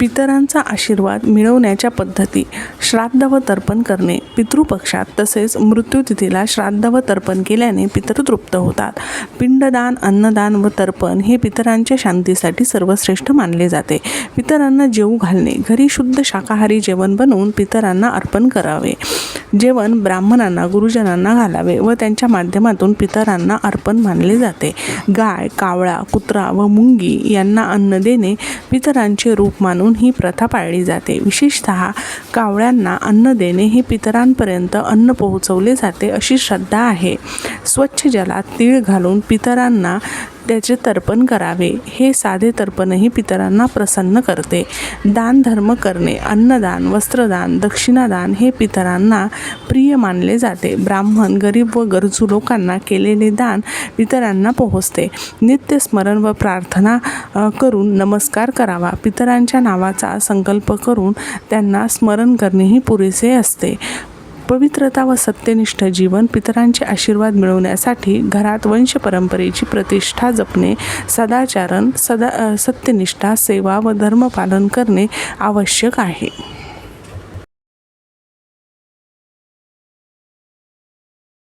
पितरांचा आशीर्वाद मिळवण्याच्या पद्धती श्राद्ध व तर्पण करणे. पितृपक्षात तसेच मृत्यूतिथीला श्राद्ध व तर्पण केल्याने पितर तृप्त होतात. पिंडदान अन्नदान व तर्पण हे पितरांच्या शांतीसाठी सर्वश्रेष्ठ मानले जाते. पितरांना जेवू घालणे घरी शुद्ध शाकाहारी जेवण बनवून पितरांना अर्पण करावे. जेवण ब्राह्मणांना गुरुजनांना घालावे व त्यांच्या माध्यमातून पितरांना अर्पण मानले जाते. गाय कावळा कुत्रा व मुंगी यांना अन्न देणे पितरांचे रूप मानून ही प्रथा पाळली जाते. विशेषत कावळ्यांना अन्न देणे हे पितरांपर्यंत अन्न पोहोचवले जाते अशी श्रद्धा आहे. स्वच्छ जलात तीळ घालून पितरांना त्याचे तर्पण करावे. हे साधे तर्पणही पितरांना प्रसन्न करते. दान धर्म करणे अन्नदान वस्त्रदान दक्षिणादान हे पितरांना प्रिय मानले जाते. ब्राह्मण गरीब व गरजू लोकांना केलेले दान पितरांना पोहोचते. नित्य स्मरण व प्रार्थना करून नमस्कार करावा. पितरांच्या नावाचा संकल्प करून त्यांना स्मरण करणेही पुरेसे असते. पवित्रता व सत्यनिष्ठ जीवन पितरांचे आशीर्वाद मिळवण्यासाठी घरात वंश परंपरेची प्रतिष्ठा जपणे सदाचारण सदा सत्यनिष्ठा सेवा व धर्मपालन करणे आवश्यक आहे.